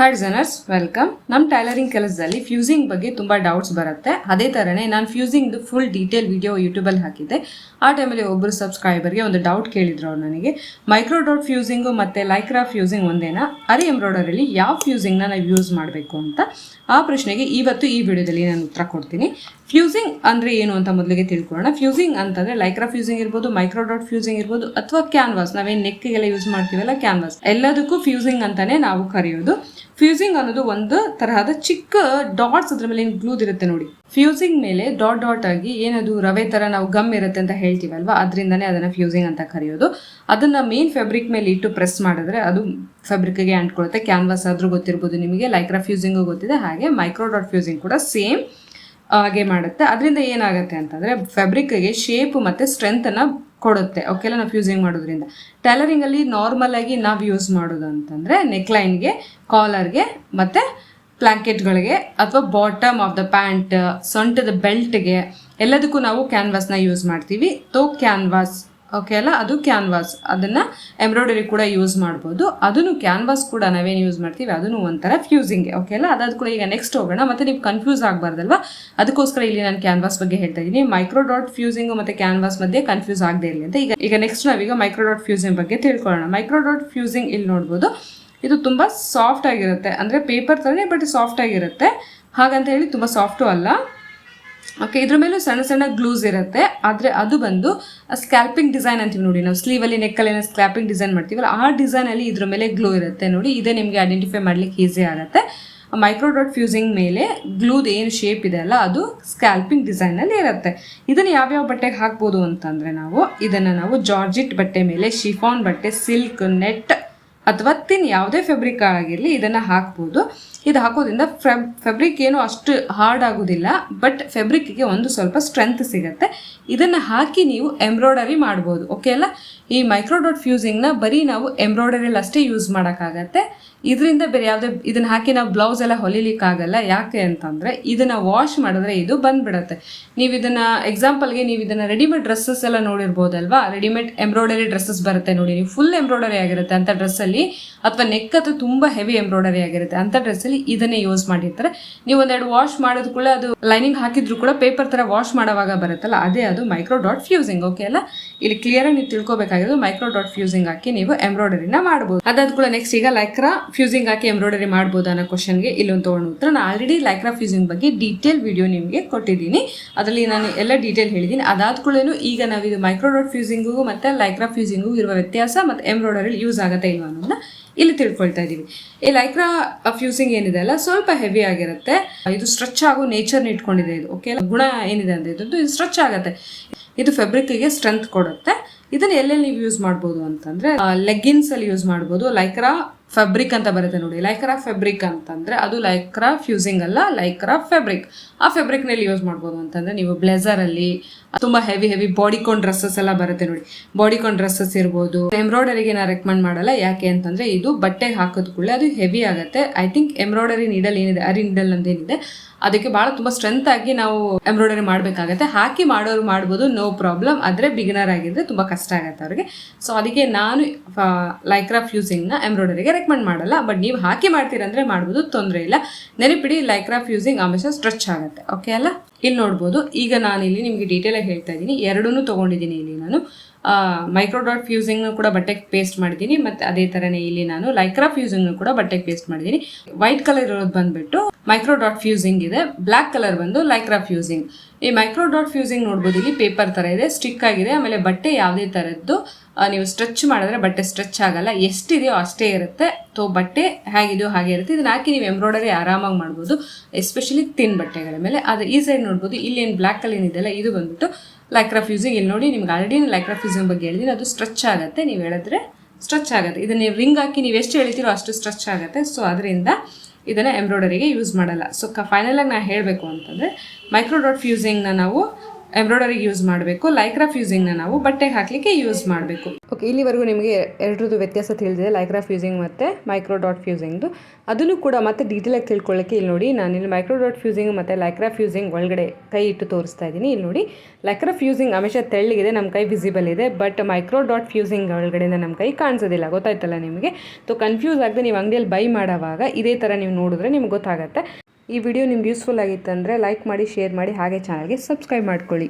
Hi ಜನರ್ಸ್ welcome ನಮ್ಮ tailoring ಕೆಲಸದಲ್ಲಿ ಫ್ಯೂಸಿಂಗ್ ಬಗ್ಗೆ ತುಂಬ ಡೌಟ್ಸ್ ಬರುತ್ತೆ. ಅದೇ ಥರನೇ ನಾನು ಫ್ಯೂಸಿಂಗ್ದು ಫುಲ್ ಡೀಟೇಲ್ ವಿಡಿಯೋ ಯೂಟ್ಯೂಬಲ್ಲಿ ಹಾಕಿದ್ದೆ. ಆ ಟೈಮಲ್ಲಿ ಒಬ್ಬರು ಸಬ್ಸ್ಕ್ರೈಬರ್ಗೆ ಒಂದು ಡೌಟ್ ಕೇಳಿದ್ರು ಅವ್ರು ನನಗೆ. ಮೈಕ್ರೋ ಡಾಟ್ ಫ್ಯೂಸಿಂಗು ಮತ್ತು ಲೈಕ್ರಾ ಫ್ಯೂಸಿಂಗ್ ಒಂದೇನಾ? ಅರೆ ಎಂಬ್ರಾಯ್ಡರಿಲಿ ಯಾವ ಫ್ಯೂಸಿಂಗ್ನ ನಾವು ಯೂಸ್ ಮಾಡಬೇಕು ಅಂತ? ಆ ಪ್ರಶ್ನೆಗೆ ಇವತ್ತು ಈ ವಿಡಿಯೋದಲ್ಲಿ ನಾನು ಉತ್ತರ ಕೊಡ್ತೀನಿ. ಫ್ಯೂಸಿಂಗ್ ಅಂದರೆ ಏನು ಅಂತ ಮೊದಲಿಗೆ ತಿಳ್ಕೊಳ್ಳೋಣ. ಫ್ಯೂಸಿಂಗ್ ಅಂತಂದರೆ ಲೈಕ್ರಾ ಫ್ಯೂಸಿಂಗ್ ಇರ್ಬೋದು ಮೈಕ್ರೋ ಡಾಟ್ ಫ್ಯೂಸಿಂಗ್ ಇರ್ಬೋದು, ಅಥವಾ ಕ್ಯಾನ್ವಾಸ್ ನಾವೇನು ನೆಕ್ಗೆಲ್ಲ ಯೂಸ್ ಮಾಡ್ತೀವಲ್ಲ ಕ್ಯಾನ್ವಾಸ್ ಎಲ್ಲದಕ್ಕೂ ಫ್ಯೂಸಿಂಗ್ ಅಂತಲೇ ನಾವು ಕರೆಯೋದು. ಫ್ಯೂಸಿಂಗ್ ಅನ್ನೋದು ಒಂದು ತರಹದ ಚಿಕ್ಕ ಡಾಟ್ಸ್ ಅದ್ರ ಮೇಲೆ ಗ್ಲೂದ್ ಇರುತ್ತೆ ನೋಡಿ. ಫ್ಯೂಸಿಂಗ್ ಮೇಲೆ ಡಾಟ್ ಡಾಟ್ ಆಗಿ ಏನದು ರವೆ ತರ ನಾವು ಗಮ್ ಇರುತ್ತೆ ಅಂತ ಹೇಳ್ತೀವಲ್ವಾ? ಅದರಿಂದನೇ ಅದನ್ನ ಫ್ಯೂಸಿಂಗ್ ಅಂತ ಕರೆಯೋದು. ಅದನ್ನ ಮೇನ್ ಫ್ಯಾಬ್ರಿಕ್ ಮೇಲೆ ಇಟ್ಟು ಪ್ರೆಸ್ ಮಾಡಿದ್ರೆ ಅದು ಫ್ಯಾಬ್ರಿಕ್ಗೆ ಅಂಟ್ಕೊಳ್ಳುತ್ತೆ ಕ್ಯಾನ್ವಾಸ್ ಆದ್ರೂ ಗೊತ್ತಿರ್ಬೋದು ನಿಮಗೆ. ಲೈಕ್ರಾ ಫ್ಯೂಸಿಂಗ್ ಗೊತ್ತಿದೆ. ಹಾಗೆ ಮೈಕ್ರೋ ಡಾಟ್ ಫ್ಯೂಸಿಂಗ್ ಕೂಡ ಸೇಮ್ ಹಾಗೆ ಮಾಡುತ್ತೆ. ಅದರಿಂದ ಏನಾಗುತ್ತೆ ಅಂತಂದರೆ ಫ್ಯಾಬ್ರಿಕ್ಗೆ ಶೇಪ್ ಮತ್ತು ಸ್ಟ್ರೆಂತನ್ನು ಕೊಡುತ್ತೆ. ಓಕೆಲ್ಲ ನಾವು ಫ್ಯೂಸಿಂಗ್ ಮಾಡೋದ್ರಿಂದ. ಟೈಲರಿಂಗಲ್ಲಿ ನಾರ್ಮಲ್ ಆಗಿ ನಾವು ಯೂಸ್ ಮಾಡೋದು ಅಂತಂದರೆ ನೆಕ್ಲೈನ್ಗೆ ಕಾಲರ್ಗೆ ಮತ್ತು ಪ್ಲ್ಯಾಂಕೆಟ್ಗಳಿಗೆ ಅಥವಾ ಬಾಟಮ್ ಆಫ್ ದ ಪ್ಯಾಂಟ್ ಸೊಂಟದ ಬೆಲ್ಟ್ಗೆ ಎಲ್ಲದಕ್ಕೂ ನಾವು ಕ್ಯಾನ್ವಾಸ್ನ ಯೂಸ್ ಮಾಡ್ತೀವಿ. ತೋ ಕ್ಯಾನ್ವಾಸ್ ಓಕೆ ಅಲ್ಲ? ಅದು ಕ್ಯಾನ್ವಾಸ್ ಅದನ್ನು ಎಂಬ್ರಾಯ್ಡರಿ ಕೂಡ ಯೂಸ್ ಮಾಡ್ಬೋದು. ಅದನ್ನು ಕ್ಯಾನ್ವಾಸ್ ಕೂಡ ನಾವೇನು ಯೂಸ್ ಮಾಡ್ತೀವಿ? ಅದನ್ನು ಒಂಥರ ಫ್ಯೂಸಿಂಗ್ಗೆ ಓಕೆ ಅಲ್ಲ? ಅದಾದ ಕೂಡ ಈಗ ನೆಕ್ಸ್ಟ್ ಹೋಗೋಣ. ಮತ್ತೆ ನೀವು ಕನ್ಫ್ಯೂಸ್ ಆಗಬಾರ್ದಲ್ವಾ? ಅದಕ್ಕೋಸ್ಕರ ಇಲ್ಲಿ ನಾನು ಕ್ಯಾನ್ವಾಸ್ ಬಗ್ಗೆ ಹೇಳ್ತಾ ಇದ್ದೀನಿ ಮೈಕ್ರೋ ಡಾಟ್ ಫ್ಯೂಸಿಂಗು ಮತ್ತು ಕ್ಯಾನ್ವಾಸ್ ಮಧ್ಯೆ ಕನ್ಫ್ಯೂಸ್ ಆಗದೆ ಇರಲಿ ಅಂತ. ಈಗ ಈಗ ನೆಕ್ಸ್ಟ್ ನಾವೀಗ ಮೈಕ್ರೋ ಡಾಟ್ ಫ್ಯೂಸಿಂಗ್ ಬಗ್ಗೆ ತಿಳ್ಕೊಳ್ಳೋಣ. ಮೈಕ್ರೋ ಡಾಟ್ ಫ್ಯೂಸಿಂಗ್ ಇಲ್ಲಿ ನೋಡ್ಬೋದು. ಇದು ತುಂಬ ಸಾಫ್ಟ್ ಆಗಿರುತ್ತೆ. ಅಂದರೆ ಪೇಪರ್ ಥರನೇ ಬಟ್ ಸಾಫ್ಟ್ ಆಗಿರುತ್ತೆ. ಹಾಗಂತ ಹೇಳಿ ತುಂಬ ಸಾಫ್ಟು ಅಲ್ಲ. ಓಕೆ ಇದ್ರ ಮೇಲೂ ಸಣ್ಣ ಸಣ್ಣ ಗ್ಲೂಸ್ ಇರುತ್ತೆ. ಆದರೆ ಅದು ಬಂದು ಸ್ಕ್ಯಾಲ್ಪಿಂಗ್ ಡಿಸೈನ್ ಅಂತೀವಿ ನೋಡಿ. ನಾವು ಸ್ಲೀವಲ್ಲಿ ನೆಕ್ಕಲ್ಲಿ ಏನೋ ಸ್ಕ್ಯಾಲ್ಪಿಂಗ್ ಡಿಸೈನ್ ಮಾಡ್ತೀವಲ್ಲ, ಆ ಡಿಸೈನಲ್ಲಿ ಇದ್ರ ಮೇಲೆ ಗ್ಲೂ ಇರುತ್ತೆ ನೋಡಿ. ಇದೇ ನಿಮಗೆ ಐಡೆಂಟಿಫೈ ಮಾಡ್ಲಿಕ್ಕೆ ಈಸಿ ಆಗುತ್ತೆ. ಮೈಕ್ರೋ ಡಾಟ್ ಫ್ಯೂಸಿಂಗ್ ಮೇಲೆ ಗ್ಲೂದ್ ಏನು ಶೇಪ್ ಇದೆ ಅಲ್ಲ, ಅದು ಸ್ಕ್ಯಾಲ್ಪಿಂಗ್ ಡಿಸೈನಲ್ಲಿ ಇರುತ್ತೆ. ಇದನ್ನು ಯಾವ್ಯಾವ ಬಟ್ಟೆಗೆ ಹಾಕ್ಬೋದು ಅಂತಂದರೆ ನಾವು, ಇದನ್ನು ನಾವು ಜಾರ್ಜಿಟ್ ಬಟ್ಟೆ ಮೇಲೆ ಶಿಫಾನ್ ಬಟ್ಟೆ ಸಿಲ್ಕ್ ನೆಟ್ ಅಥವಾ ತಿನ್ ಯಾವುದೇ ಫ್ಯಾಬ್ರಿಕ್ ಆಗಿರಲಿ ಇದನ್ನು ಹಾಕ್ಬೋದು. ಇದು ಹಾಕೋದ್ರಿಂದ ಫ್ಯಾಬ್ ಫೆಬ್ರಿಕ್ ಏನು ಅಷ್ಟು ಹಾರ್ಡ್ ಆಗೋದಿಲ್ಲ ಬಟ್ ಫೆಬ್ರಿಕ್ಗೆ ಒಂದು ಸ್ವಲ್ಪ ಸ್ಟ್ರೆಂತ್ ಸಿಗುತ್ತೆ. ಇದನ್ನು ಹಾಕಿ ನೀವು ಎಂಬ್ರಾಯ್ಡರಿ ಮಾಡ್ಬೋದು ಓಕೆ ಅಲ್ಲ? ಈ ಮೈಕ್ರೋಡಾಟ್ ಫ್ಯೂಸಿಂಗ್ನ ಬರೀ ನಾವು ಎಂಬ್ರಾಯ್ಡರಿಲಿ ಅಷ್ಟೇ ಯೂಸ್ ಮಾಡೋಕ್ಕಾಗತ್ತೆ. ಇದರಿಂದ ಬೇರೆ ಯಾವುದೇ ಇದನ್ನ ಹಾಕಿ ನಾವು ಬ್ಲೌಸ್ ಎಲ್ಲ ಹೊಲಿಲಿಕ್ಕಾಗಲ್ಲ. ಯಾಕೆ ಅಂತಂದರೆ ಇದನ್ನು ವಾಶ್ ಮಾಡಿದ್ರೆ ಇದು ಬಂದ್ಬಿಡುತ್ತೆ. ನೀವು ಇದನ್ನು ಎಕ್ಸಾಂಪಲ್ಗೆ ನೀವು ಇದನ್ನು ರೆಡಿಮೇಡ್ ಡ್ರೆಸ್ಸಸ್ ಎಲ್ಲ ನೋಡಿರ್ಬೋದಲ್ವಾ? ರೆಡಿಮೇಡ್ ಎಂಬ್ರಾಯ್ಡರಿ ಡ್ರೆಸ್ಸಸ್ ಬರುತ್ತೆ ನೋಡಿ. ನೀವು ಫುಲ್ ಎಂಬ್ರಾಯ್ಡರಿ ಆಗಿರುತ್ತೆ ಅಂಥ ಡ್ರೆಸ್ಸಲ್ಲಿ ಅಥವಾ ನೆಕ್ ಅದು ತುಂಬ ಹೆವಿ ಎಂಬ್ರಾಯ್ಡರಿ ಆಗಿರುತ್ತೆ ಅಂಥ ಡ್ರೆಸ್ಸಲ್ಲಿ ಇದನ್ನೇ ಯೂಸ್ ಮಾಡಿರ್ತಾರೆ. ನೀವು ಒಂದೆರಡು ವಾಶ್ ಮಾಡಿದ ಕೂಡ ಅದು ಲೈನಿಂಗ್ ಹಾಕಿದ್ರು ಕೂಡ ಪೇಪರ್ ಥರ ವಾಶ್ ಮಾಡೋವಾಗ ಬರುತ್ತಲ್ಲ, ಅದೇ ಅದು ಮೈಕ್ರೋ ಡಾಟ್ ಫ್ಯೂಸಿಂಗ್ ಓಕೆ ಅಲ್ಲ? ಇಲ್ಲಿ ಕ್ಲಿಯರಾಗಿ ನೀವು ತಿಳ್ಕೊಬೇಕಾಗಿರೋದು ಮೈಕ್ರೋ ಡಾಟ್ ಫ್ಯೂಸಿಂಗ್ ಹಾಕಿ ನೀವು ಎಂಬ್ರಾಯ್ಡರಿನ ಮಾಡ್ಬೋದು. ಅದಾದ ಕೂಡ ನೆಕ್ಸ್ಟ್ ಈಗ ಲೈಕ್ರಾ ಫ್ಯೂಸಿಂಗ್ ಹಾಕಿ ಎಂಬ್ರಾಯ್ಡರಿ ಮಾಡ್ಬೋದು ಅನ್ನೋ ಕ್ವಶನ್ಗೆ ಇಲ್ಲೊಂದು ತೊಗೊಂಡು ಉತ್ತರ ನಾನು ಆಲ್ರೆಡಿ ಲೈಕ್ರಾ ಫ್ಯೂಸಿಂಗ್ ಬಗ್ಗೆ ಡೀಟೇಲ್ ವಿಡಿಯೋ ನಿಮಗೆ ಕೊಟ್ಟಿದ್ದೀನಿ. ಅದರಲ್ಲಿ ನಾನು ಎಲ್ಲ ಡೀಟೇಲ್ ಹೇಳಿದ್ದೀನಿ. ಅದಾದ ಕೂಡಲೇ ಈಗ ನಾವಿದು ಮೈಕ್ರೋ ಡಾಟ್ ಫ್ಯೂಸಿಂಗು ಮತ್ತು ಲೈಕ್ರಾ ಫ್ಯೂಸಿಂಗು ಇರುವ ವ್ಯತ್ಯಾಸ ಮತ್ತು ಎಂಬ್ರಾಯ್ಡರಿ ಯೂಸ್ ಆಗುತ್ತೆ ಇಲ್ವಾ ಅನ್ನೋದನ್ನ ಇಲ್ಲಿ ತಿಳ್ಕೊಳ್ತಾ ಇದ್ದೀವಿ ಈ ಲೈಕ್ರಾ ಫ್ಯೂಸಿಂಗ್ ಏನಿದೆ ಅಲ್ಲ, ಸ್ವಲ್ಪ ಹೆವಿ ಆಗಿರುತ್ತೆ. ಇದು ಸ್ಟ್ರೆಚ್ ಆಗೋ ನೇಚರ್ನ ಇಟ್ಕೊಂಡಿದೆ ಇದು ಓಕೆ ಗುಣ ಏನಿದೆ ಅಂದರೆ ಇದೊಂದು ಇದು ಸ್ಟ್ರೆಚ್ ಆಗುತ್ತೆ. ಇದು ಫೆಬ್ರಿಕ್ಗೆ ಸ್ಟ್ರೆಂತ್ ಕೊಡುತ್ತೆ. ಇದನ್ನ ಎಲ್ಲೆಲ್ಲಿ ನೀವು ಯೂಸ್ ಮಾಡ್ಬೋದು ಅಂತಂದ್ರೆ ಲೆಗ್ಗಿನ್ಸಲ್ಲಿ ಯೂಸ್ ಮಾಡ್ಬೋದು ಲೈಕ್ರಾ ಫೆಬ್ರಿಕ್ ಅಂತ ಬರುತ್ತೆ ನೋಡಿ. ಲೈಕ್ರಾ ಫ್ಯಾಬ್ರಿಕ್ ಅಂತಂದ್ರೆ ಅದು ಲೈಕ್ರಾ ಫ್ಯೂಸಿಂಗ್ ಅಲ್ಲ ಲೈಕ್ರಾ ಫ್ಯಾಬ್ರಿಕ್ ಆ ಫ್ಯಾಬ್ರಿಕ್ನಲ್ಲಿ ಯೂಸ್ ಮಾಡ್ಬೋದು ಅಂತಂದ್ರೆ ನೀವು ಬ್ಲೇಸರ್ ಅಲ್ಲಿ, ತುಂಬಾ ಹೆವಿ ಹೆವಿ ಬಾಡಿಕೋನ್ ಡ್ರೆಸ್ಸಸ್ ಎಲ್ಲ ಬರುತ್ತೆ ನೋಡಿ. ಬಾಡಿಕೋನ್ ಡ್ರೆಸ್ಸಸ್ ಇರ್ಬೋದು. ಎಂಬ್ರಾಯ್ಡರಿಗೆ ನಾನು ರೆಕಮೆಂಡ್ ಮಾಡಲ್ಲ. ಯಾಕೆ ಅಂತಂದ್ರೆ ಇದು ಬಟ್ಟೆಗೆ ಹಾಕೋದ್ ಕೂಡಲೇ ಅದು ಹೆವಿ ಆಗುತ್ತೆ. ಐ ಥಿಂಕ್ ಎಂಬ್ರಾಯ್ಡರಿ ನೀಡಲ್ ಏನಿದೆ ಅರಿ ನೀಡಲ್ ಅಂತ ಏನಿದೆ ಅದಕ್ಕೆ ಬಹಳ ತುಂಬಾ ಸ್ಟ್ರೆಂತ್ ಆಗಿ ನಾವು ಎಂಬ್ರಾಯ್ಡರಿ ಮಾಡಬೇಕಾಗತ್ತೆ. ಹಾಕಿ ಮಾಡೋರು ಮಾಡ್ಬೋದು ನೋ ಪ್ರಾಬ್ಲಮ್ ಆದರೆ ಬಿಗಿನರ್ ಆಗಿದ್ರೆ ತುಂಬಾ ಕಷ್ಟ ಆಗುತ್ತೆ ಅವ್ರಿಗೆ. ಸೊ ಅದಕ್ಕೆ ನಾನು ಲೈಕ್ರಾ ಫ್ಯೂಸಿಂಗ್ನ ಎಂಬ್ರಾಯ್ಡರಿಗೆ ರೆಕಮೆಂಡ್ ಮಾಡಲ್ಲ. ಬಟ್ ನೀವು ಹಾಕಿ ಮಾಡ್ತೀರಂದ್ರೆ ಮಾಡ್ಬೋದು, ತೊಂದರೆ ಇಲ್ಲ. ನೆನಪಿಡಿ ಲೈಕ್ರಾ ಫ್ಯೂಸಿಂಗ್ ಆಮೇಲೆ ಸ್ಟ್ರೆಚ್ ಆಗುತ್ತೆ. ಓಕೆ ಅಲ್ಲ? ಇಲ್ಲಿ ನೋಡ್ಬೋದು. ಈಗ ನಾನು ಇಲ್ಲಿ ನಿಮಗೆ ಡೀಟೇಲ್ ಆಗಿ ಹೇಳ್ತಾ ಇದ್ದೀನಿ. ಎರಡೂ ತಗೊಂಡಿದ್ದೀನಿ ಇಲ್ಲಿ ನಾನು. ಮೈಕ್ರೋ ಡಾಟ್ ಫ್ಯೂಸಿಂಗ್ ಕೂಡ ಬಟ್ಟೆಗೆ ಪೇಸ್ಟ್ ಮಾಡಿದ್ದೀನಿ. ಮತ್ತು ಅದೇ ಥರನೇ ಇಲ್ಲಿ ನಾನು ಲೈಕ್ರಾ ಫ್ಯೂಸಿಂಗ್ ಕೂಡ ಬಟ್ಟೆಗೆ ಪೇಸ್ಟ್ ಮಾಡಿದ್ದೀನಿ. ವೈಟ್ ಕಲರ್ ಇರೋದು ಬಂದ್ಬಿಟ್ಟು ಮೈಕ್ರೋ ಡಾಟ್ ಫ್ಯೂಸಿಂಗ್ ಇದೆ. ಬ್ಲ್ಯಾಕ್ ಕಲರ್ ಬಂದು ಲೈಕ್ರಾ ಫ್ಯೂಸಿಂಗ್ ಈ ಮೈಕ್ರೋ ಡಾಟ್ ಫ್ಯೂಸಿಂಗ್ ನೋಡ್ಬೋದು, ಇಲ್ಲಿ ಪೇಪರ್ ಥರ ಇದೆ ಸ್ಟಿಕ್ ಆಗಿದೆ, ಆಮೇಲೆ ಬಟ್ಟೆ ಯಾವುದೇ ಥರದ್ದು ನೀವು ಸ್ಟ್ರೆಚ್ ಮಾಡಿದ್ರೆ ಬಟ್ಟೆ ಸ್ಟ್ರೆಚ್ ಆಗಲ್ಲ. ಎಷ್ಟಿದೆಯೋ ಅಷ್ಟೇ ಇರುತ್ತೆ. ತೋ, ಬಟ್ಟೆ ಹೇಗಿದೆಯೋ ಹಾಗೆ ಇರುತ್ತೆ. ಇದನ್ನ ಹಾಕಿ ನೀವು ಎಂಬ್ರಾಯ್ಡರಿ ಆರಾಮಾಗಿ ಮಾಡ್ಬೋದು ಎಸ್ಪೆಷಲಿ ತಿನ್ ಬಟ್ಟೆಗಳ ಮೇಲೆ. ಅದು ಈ ಸೈಡ್ ನೋಡ್ಬೋದು, ಇಲ್ಲಿ ಏನು ಬ್ಲ್ಯಾಕ್ ಕಲರ್ ಏನಿದೆಯಲ್ಲ ಇದು ಬಂದ್ಬಿಟ್ಟು ಲೈಕ್ರಾ ಫ್ಯೂಸಿಂಗ್ ಇಲ್ಲಿ ನೋಡಿ, ನಿಮ್ಗೆ ಆಲ್ರೆಡಿ ಲೈಕ್ರಾ ಫ್ಯೂಸಿಂಗ್ ಬಗ್ಗೆ ಹೇಳಿದ್ದೀನಿ. ಅದು ಸ್ಟ್ರೆಚ್ ಆಗುತ್ತೆ. ನೀವು ಹೇಳಿದ್ರೆ ಸ್ಟ್ರೆಚ್ ಆಗುತ್ತೆ. ಇದನ್ನು ನೀವು ರಿಂಗ್ ಹಾಕಿ ನೀವು ಎಷ್ಟು ಹೇಳ್ತೀರೋ ಅಷ್ಟು ಸ್ಟ್ರೆಚ್ ಆಗುತ್ತೆ. ಸೊ ಅದರಿಂದ ಇದನ್ನು ಎಂಬ್ರಾಯ್ಡರಿಗೆ ಯೂಸ್ ಮಾಡಲ್ಲ. ಸೊ ಕ ಫೈನಲಾಗಿ ನಾನು ಹೇಳಬೇಕು ಅಂತಂದರೆ ಮೈಕ್ರೋ ಡಾಟ್ ಫ್ಯೂಸಿಂಗ್ನ ನಾವು ಎಂಬ್ರಾಯ್ಡರಿಗೆ ಯೂಸ್ ಮಾಡಬೇಕು ಲೈಕ್ರಾ ಫ್ಯೂಸಿಂಗ್ನ ನಾವು ಬಟ್ಟೆಗೆ ಹಾಕಲಿಕ್ಕೆ ಯೂಸ್ ಮಾಡಬೇಕು. ಓಕೆ ಇಲ್ಲಿವರೆಗೂ ನಿಮಗೆ ಎರಡರದ್ದು ವ್ಯತ್ಯಾಸ ತಿಳಿದಿದೆ ಲೈಕ್ರಾ ಫ್ಯೂಸಿಂಗ್ ಮತ್ತು ಮೈಕ್ರೋ ಡಾಟ್ ಫ್ಯೂಸಿಂಗ್ದು ಅದನ್ನು ಕೂಡ ಮತ್ತೆ ಡೀಟೇಲಾಗಿ ತಿಳ್ಕೊಳ್ಳೋಕ್ಕೆ ಇಲ್ಲಿ ನೋಡಿ ನಾನು ಇಲ್ಲಿ ಮೈಕ್ರೋ ಡಾಟ್ ಫ್ಯೂಸಿಂಗ್ ಮತ್ತು ಲೈಕ್ರಾ ಫ್ಯೂಸಿಂಗ್ ಒಳಗಡೆ ಕೈ ಇಟ್ಟು ತೋರಿಸ್ತಾ ಇದ್ದೀನಿ. ಇಲ್ಲಿ ನೋಡಿ ಲೈಕ್ರಾ ಫ್ಯೂಸಿಂಗ್ ಅಂಶ ತೆಳ್ಳಗಿದೆ, ನಮ್ಮ ಕೈ ವಿಸಿಬಲ್ ಇದೆ ಬಟ್ ಮೈಕ್ರೋ ಡಾಟ್ ಫ್ಯೂಸಿಂಗ್ ಒಳಗಡೆಯಿಂದ ನಮ್ಮ ಕೈ ಕಾಣಿಸೋದಿಲ್ಲ. ಗೊತ್ತಾಯ್ತಲ್ಲ ನಿಮಗೆ? ಸೊ ಕನ್ಫ್ಯೂಸ್ ಆಗದೆ ನೀವು ಅಂಗಡಿಯಲ್ಲಿ ಬೈ ಮಾಡೋವಾಗ ಇದೇ ಥರ ನೀವು ನೋಡಿದ್ರೆ ನಿಮ್ಗೆ ಗೊತ್ತಾಗುತ್ತೆ. ಈ ವಿಡಿಯೋ ನಿಮ್ಗೆ ಯೂಸ್ಫುಲ್ ಆಗಿತ್ತಂದರೆ ಲೈಕ್ ಮಾಡಿ ಶೇರ್ ಮಾಡಿ ಹಾಗೆ ಚಾನಲ್ಗೆ ಸಬ್ಸ್ಕ್ರೈಬ್ ಮಾಡ್ಕೊಳ್ಳಿ.